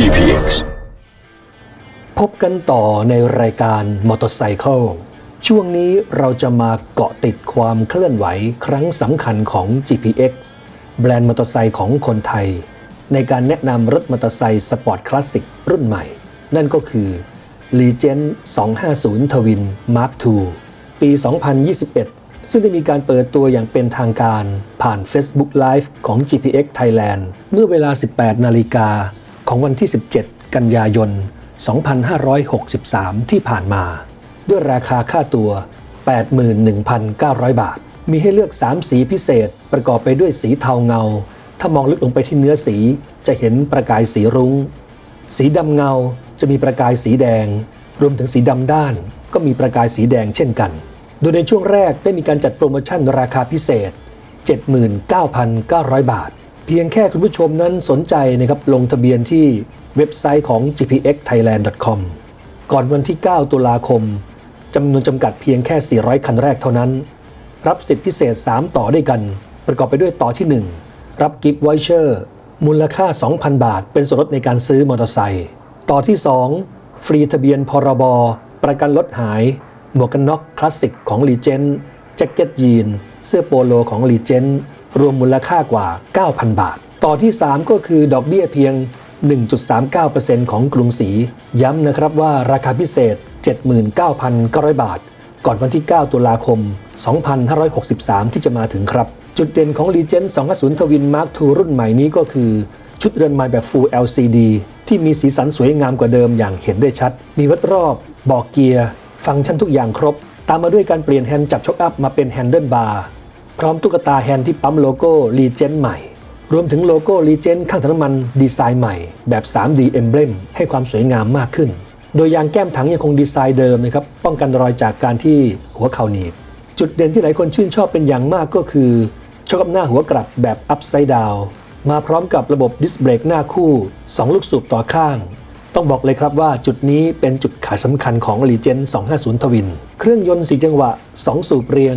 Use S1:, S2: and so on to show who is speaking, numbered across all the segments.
S1: GPX
S2: พบกันต่อในรายการมอเตอร์ไซค์ช่วงนี้เราจะมาเกาะติดความเคลื่อนไหวครั้งสำคัญของ GPX แบรนด์มอเตอร์ไซค์ของคนไทย ในการแนะนำรถมอเตอร์ไซค์สปอร์ตคลาสสิกรุ่นใหม่ นั่นก็คือ Legend 250 Twin Mark II ปี 2021 ซึ่งได้มีการเปิดตัวอย่างเป็นทางการผ่าน Facebook Live ของ GPX Thailand เมื่อเวลา 18 นาฬิกา ของวันที่ 17 กันยายน 2563 ที่ผ่านมา ด้วยราคาค่าตัว 81,900 บาท มีให้เลือก 3 สีพิเศษประกอบไปด้วยสีเทาเงา ถ้ามองลึกลงไปที่เนื้อสีจะเห็นประกายสีรุง้ง สีดำเงาจะมีประกายสีแดง รวมถึงสีดำด้านก็มีประกายสีแดงเช่นกัน โดยในช่วงแรกได้มีการจัดโปรโมชั่นราคาพิเศษ 79,900 บาท พียงแค่คุณผู้ชมนั้นสนใจนะครับลงทะเบียนที่เว็บไซต์ของ gpxthailand.com ก่อนวันที่ 9 ตุลาคมจำนวนจำกัดเพียงแค่ 400 คันแรกเท่านั้น รับสิทธิพิเศษ 3 ต่อด้วยกัน ประกอบไปด้วยต่อที่ 1 รับกิฟต์ไวเชอร์มูลค่า 2,000 บาท เป็นส่วนลดในการซื้อมอเตอร์ไซค์ต่อที่ 2 ฟรีทะเบียนพรบประกันรถหาย หมวกกันน็อกคลาสสิกของลีเจนแจ็คเก็ตยีนเสื้อโปโลของลีเจน รวมมูลค่ากว่า 9,000 บาท ต่อที่ 3 ก็คือดอกเบี้ยเพียง 1.39%ของกรุงศรีย้ำนะครับว่าราคาพิเศษ 79,900 บาท ก่อนวันที่ 9 ตุลาคม 2563 ที่จะมาถึงครับ จุดเด่นของ Legend 250 Twin Mark II รุ่นใหม่นี้ก็คือ ชุดเรือนไม้แบบ Full LCD ที่มีสีสันสวยงามกว่าเดิมอย่างเห็นได้ชัด มีวัดรอบ บอกเกียร์ ฟังก์ชันทุกอย่างครบ ตามมาด้วยการเปลี่ยนแฮนด์จับช็อคอัพมาเป็นแฮนเดิลบาร์ พร้อมตุ๊กตาแฮนด์ที่ปั๊มโลโก้ Legend ใหม่ รวมถึงโลโก้ Legend ข้างถังน้ำมันดีไซน์ใหม่แบบ 3D Emblem ให้ความสวยงามมากขึ้น โดยยางแก้มถังยังคงดีไซน์เดิมนะครับป้องกันรอยจากการที่หัวเข่าหนีบ จุดเด่นที่หลายคนชื่นชอบเป็นอย่างมากก็คือช็อคอัพหน้าหัวกลับแบบ Upside Down มาพร้อมกับระบบดิสเบรกหน้าคู่ 2 ลูกสูบต่อข้าง ต้องบอกเลยครับว่าจุดนี้เป็นจุดขายสำคัญของ l e g e n 250 Twin เครื่องยนต์ 4 จังหวะ 2 สูบเรียง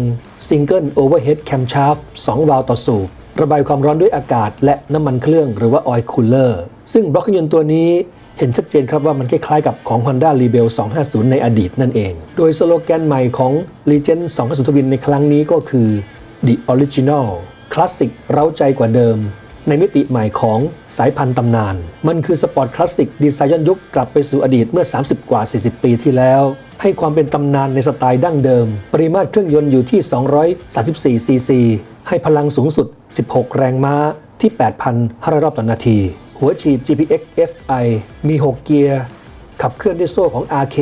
S2: ซิงเกิลโอเวอร์เฮดแคมชาร์ฟ2วาล์วต่อสูบระบายความร้อนด้วยอากาศและน้ำมันเครื่องหรือว่าออยคูลเลอร์ซึ่งบล็อกเครื่องยนต์ตัวนี้เห็นชัดเจนครับว่ามันคล้ายๆกับของ Honda Rebel 250 ในอดีตนั่นเอง โดยสโลแกนใหม่ของ Legend 250 Twin ในครั้งนี้ก็คือ The Original Classic เร้าใจกว่าเดิม ในมิติใหม่ของสายพันธุ์ตำนาน มันคือสปอร์ตคลาสสิกดีไซน์ย้อนยุคกลับไปสู่อดีตเมื่อ 30 กว่า 40 ปีที่แล้ว ให้ความเป็นตำนานในสไตล์ดั้งเดิม ปริมาตรเครื่องยนต์อยู่ที่ 234 ซีซี ให้พลังสูงสุด 16 แรงม้าที่ 8,500 รอบต่อนาที หัวฉีด GPX FI มี 6 เกียร์ ขับเคลื่อนด้วยโซ่ของ RK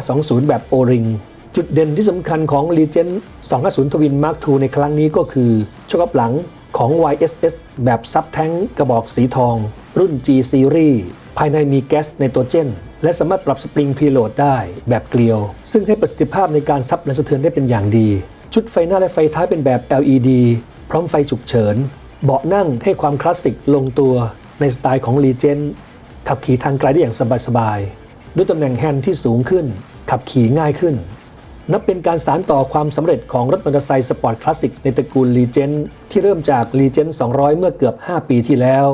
S2: 520 แบบ O-ring จุดเด่นที่สำคัญของ Legend 250 Twin Mark II ในครั้งนี้ก็คือช็อคอัพหลัง ของ YSS แบบซับแท้งกระบอกสีทอง รุ่น G Series ภายในมีแก๊สไนโตรเจน และสามารถปรับสปริงพีโหลดได้แบบเกลียว ซึ่งให้ประสิทธิภาพในการซับแรงสะเทือนได้เป็นอย่างดี ชุดไฟหน้าและไฟท้ายเป็นแบบ LED พร้อมไฟฉุกเฉิน เบาะนั่งให้ความคลาสสิกลงตัวในสไตล์ของ Legend ขับขี่ทางไกลได้อย่างสบายๆ ด้วยตำแหน่งแฮนด์ที่สูงขึ้น ขับขี่ง่ายขึ้น นับเป็นการสานต่อความสำเร็จของรถมอเตอร์ไซค์สปอร์ตคลาสสิกในตระกูล Legend ที่เริ่มจาก Legend 200 เมื่อเกือบ 5 ปีที่แล้ว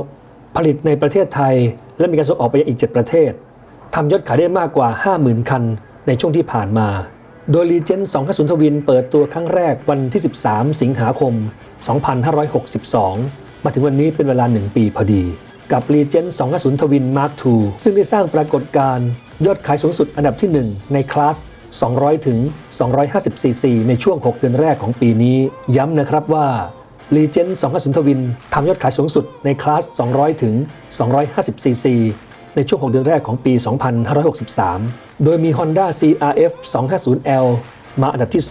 S2: ผลิตในประเทศไทย และมีการส่งออกไปยังอีก 7 ประเทศทำยอดขายได้มากกว่า 50,000 คันในช่วงที่ผ่านมา โดย Legend 250 Twin เปิดตัวครั้งแรกวันที่ 13 สิงหาคม 2562 มาถึงวันนี้เป็นเวลา 1 ปีพอดี กับ Legend 250 Twin Mark II ซึ่งได้สร้างปรากฏการณ์ยอดขายสูงสุดอันดับที่ 1 ในคลาส 200 ถึง 250 ซีซี ในช่วง 6 เดือนแรกของปีนี้ ย้ำนะครับว่า Legend 250 Twin ทำยอดขายสูงสุดในคลาส 200 ถึง 250 ซีซี ในช่วง 6 เดือนแรกของปี 2563 โดยมี Honda CRF 250L มาอันดับที่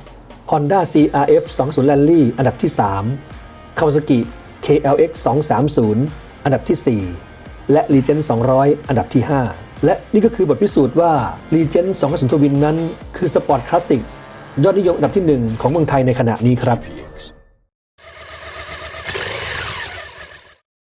S2: 2 Honda CRF 20 Rally อันดับที่ 3 Kawasaki KLX 230 อันดับที่ 4 และ Legend 200 อันดับที่ 5 และนี่ก็คือบทพิสูจน์ว่า Legend 250 Twin นั้น คือสปอร์ตคลาสสิกยอดนิยมอันดับที่ 1 ของเมืองไทยในขณะนี้ครับ